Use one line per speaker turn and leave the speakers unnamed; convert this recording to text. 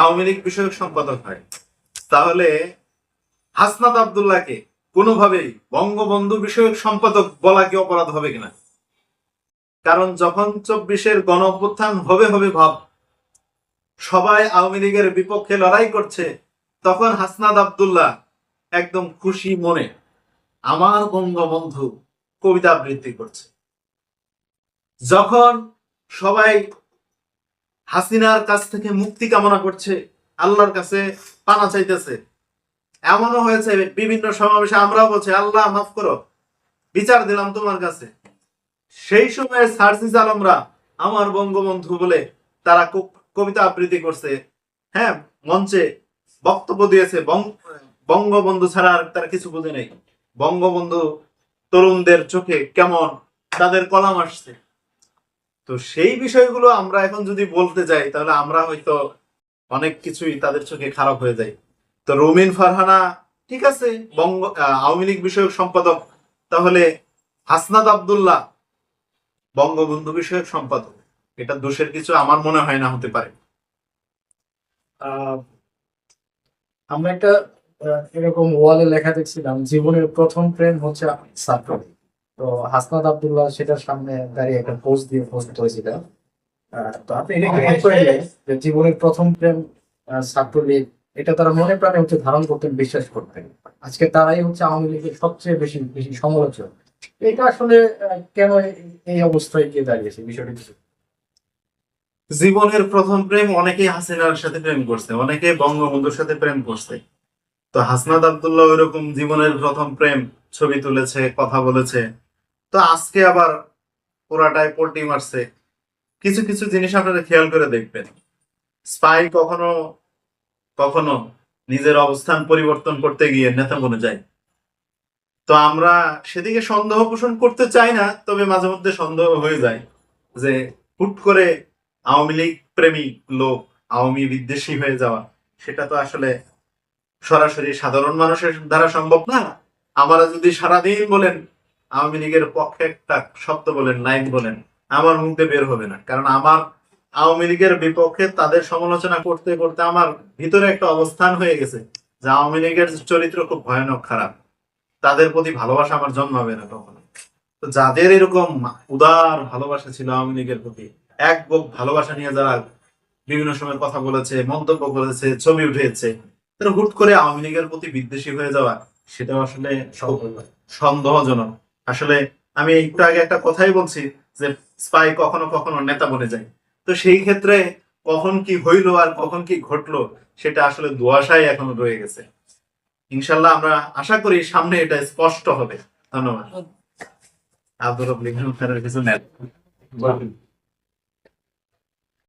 আওয়ামী লীগ বিষয়ক সম্পাদক হয়। তাহলে হাসনাত আবদুল্লাহকে কোনোভাবেই বঙ্গবন্ধু বিষয়ক সম্পাদক বলা কি অপরাধ হবে কিনা? কারণ যখন চব্বিশের গণ অভ্যুত্থান হবে হবে ভাব সবাই আওয়ামী লীগের বিপক্ষে লড়াই করছে, তখন হাসনাদ আবদুল্লাহ একদম খুশি মনে আমার বঙ্গবন্ধু কবিতা আবৃত্তি করছে। যখন সবাই হাসিনার কাছ থেকে মুক্তি কামনা করছে, আল্লাহর কাছে পানা চাইতেছে। এমনও হয়েছে বিভিন্ন সমাবেশে, আমরাও বলছি, আল্লাহ, মাফ করো, বিচার দিলাম তোমার কাছে। সেই সময় সার্জিস আলমরা আমার বঙ্গবন্ধু বলে তারা কবিতা আবৃত্তি করছে। হ্যাঁ মঞ্চে বক্তব্য দিয়েছে বঙ্গবন্ধু ছাড়া আর তারা কিছু বোঝে নেই। বঙ্গবন্ধু তরুণদের চোখে কেমন তাদের কলাম আসছে। তো সেই বিষয়গুলো আমরা এখন যদি বলতে যাই, তাহলে আমরা হয়তো অনেক কিছুই তাদের চোখে খারাপ হয়ে যায় তো রুমিন ফারহানা, ঠিক আছে, বঙ্গ আওয়ামী লীগ বিষয়ক সম্পাদক। তাহলে হাসনাদ আবদুল্লাহ, বঙ্গবন্ধু বিষয়ক সম্পাদক। এটা দোষের কিছু আমার মনে হয় না হতে পারে।
আমরা একটা এরকম ওয়ালে লেখা দেখছিলাম, জীবনের প্রথম প্রেম হচ্ছে ছাত্র তো হাসনাত আব্দুল্লাহ সেটার সামনে দাঁড়িয়ে একটা পোস্ট দিয়ে পোস্ট করেছিল তো আপনি এটা জীবনের প্রথম প্রেম আহ, ছাত্রলীগ এটা তারা মনে প্রাণে হচ্ছে ধারণ করতেন বিশ্বাস করতেন। আজকে তারাই হচ্ছে আওয়ামী লীগের সবচেয়ে বেশি বেশি সমালোচক। এটা আসলে কেন এই- অবস্থায় গিয়ে দাঁড়িয়েছে? বিষয়টি?
জীবনের প্রথম প্রেম অনেকেই হাসিনার সাথে প্রেম করছে অনেকে বঙ্গবন্ধুর সাথে প্রেম করছে। তো হাসনাদ আবদুল্লাহ ওইরকম জীবনের প্রথম প্রেম ছবি তুলেছে কথা বলেছে। তো আজকে আবার পুরাটাই পল্টি মারছে। কিছু কিছু জিনিস আপনারা খেয়াল করে দেখবেন। স্পাই কখনো কখনো নিজের অবস্থান পরিবর্তন করতে গিয়ে নেতা বনে যায়। তো আমরা সেদিকে সন্দেহ পোষণ করতে চাই না, তবে মাঝে মধ্যে সন্দেহ হয়ে যায় যে হুট করে আওয়ামী লীগ প্রেমী লোক, আওয়ামী বিদ্বেষী হয়ে যাওয়া, সেটা তো আসলে সরাসরি সাধারণ মানুষের দ্বারা সম্ভব না। আমরা যদি সারাদিন বলেন আওয়ামী লীগের পক্ষে একটা শব্দ বলেন লাইন বলেন আমার মুখে বের হবে না। কারণ আমার আওয়ামী লীগের বিপক্ষে তাদের সমালোচনা করতে করতে আমার ভিতরে একটা অবস্থান হয়ে গেছে যে আওয়ামী লীগের চরিত্র খুব ভয়ানক খারাপ। তাদের প্রতি ভালোবাসা আমার জন্মাবে না কখনো। তো যাদের এরকম উদার ভালোবাসা ছিল আওয়ামী লীগের প্রতি এক বুক ভালোবাসা নিয়ে যারা বিভিন্ন সময় কথা বলেছে মন্তব্য করেছে ছবি উঠেছে তারা হুট করে আওয়ামী লীগের প্রতি বিদ্বেষী হয়ে যাওয়া সেটা আসলে সন্দেহজনক। আসলে আমি একটু আগে একটা কথাই বলছি যে স্পাই কখনো কখনো নেতা বনে যায়। তো সেই ক্ষেত্রে কখন কি হইল আর কখন কি ঘটলো সেটা আসলে দোয়াশাই এখনও রয়ে গেছে। ইনশাল্লাহ আমরা আশা করি সামনে এটা স্পষ্ট হবে। ধন্যবাদ। আব্দুল রব লিখন কিছু নেন।